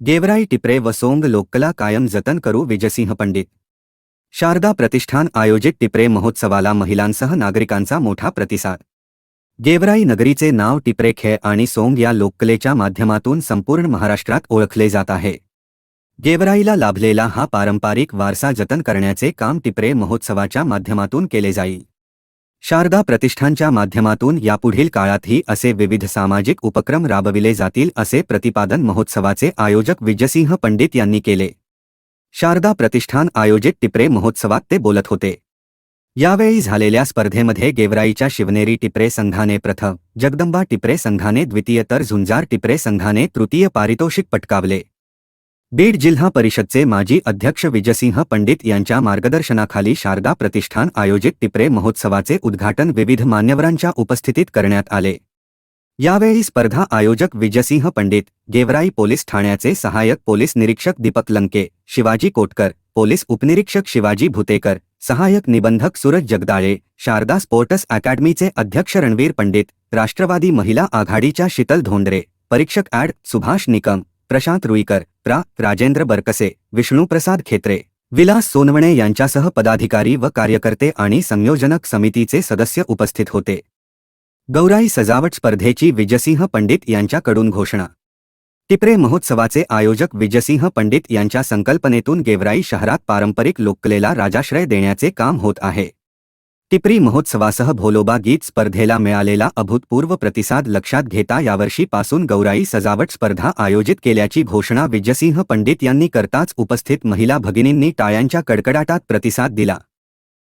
गेवराई टिपरे व सोंग लोककला कायम जतन करू विजयसिंह पंडित. शारदा प्रतिष्ठान आयोजित टिपरे महोत्सवाला महिलांसह नागरिकांचा मोठा प्रतिसाद. गेवराई नगरीचे नाव टिपरे खेळ आणि सोंग या लोककलेच्या माध्यमातून संपूर्ण महाराष्ट्रात ओळखले जात आहे. गेवराईला लाभलेला हा पारंपरिक वारसा जतन करण्याचे काम टिपरे महोत्सवाच्या माध्यमातून केले जाईल. शारदा प्रतिष्ठानच्या माध्यमातून यापुढील काळातही असे विविध सामाजिक उपक्रम राबविले जातील असे प्रतिपादन महोत्सवाचे आयोजक विजयसिंह पंडित यांनी केले. शारदा प्रतिष्ठान आयोजित टिपरे महोत्सवात ते बोलत होते. यावेळी झालेल्या स्पर्धेमध्ये गेवराईच्या शिवनेरी टिपरे संघाने प्रथम जगदंबा टिपरे संघाने द्वितीय तर झुंजार टिपरे संघाने तृतीय पारितोषिक पटकावले. बीड जिल्हा परिषदचे माजी अध्यक्ष विजयसिंह पंडित यांच्या मार्गदर्शनाखाली शारदा प्रतिष्ठान आयोजित टिपरे महोत्सवाचे उद्घाटन विविध मान्यवरांच्या उपस्थितीत करण्यात आले. यावेळी स्पर्धा आयोजक विजयसिंह पंडित गेवराई पोलीस ठाण्याचे सहाय्यक पोलीस निरीक्षक दीपक लंके शिवाजी कोटकर पोलीस उपनिरीक्षक शिवाजी भुतेकर सहाय्यक निबंधक सूरज जगदाळे शारदा स्पोर्टस अकॅडमीचे अध्यक्ष रणवीर पंडित राष्ट्रवादी महिला आघाडीच्या शीतल धोंडरे परीक्षक ॲड सुभाष निकम प्रशांत रुईकर मित्रा राजेंद्र बरकसे विष्णुप्रसाद खेत्रे विलास सोनवणे यांच्यासह पदाधिकारी व कार्यकर्ते आणि संयोजनक समितीचे सदस्य उपस्थित होते. गौराई सजावट स्पर्धेची विजयसिंह पंडित यांच्याकडून घोषणा. टिपरे महोत्सवाचे आयोजक विजयसिंह पंडित यांच्या संकल्पनेतून गेवराई शहरात पारंपरिक लोककलेला राजाश्रय देण्याचे काम होत आहे. टिपरी महोत्सवासह भोलोबा गीत स्पर्धेला मिळालेला अभूतपूर्व प्रतिसाद लक्षात घेता यावर्षीपासून गौराई सजावट स्पर्धा आयोजित केल्याची घोषणा विजयसिंह पंडित यांनी करताच उपस्थित महिला भगिनींनी टाळ्यांच्या कडकडाटात प्रतिसाद दिला.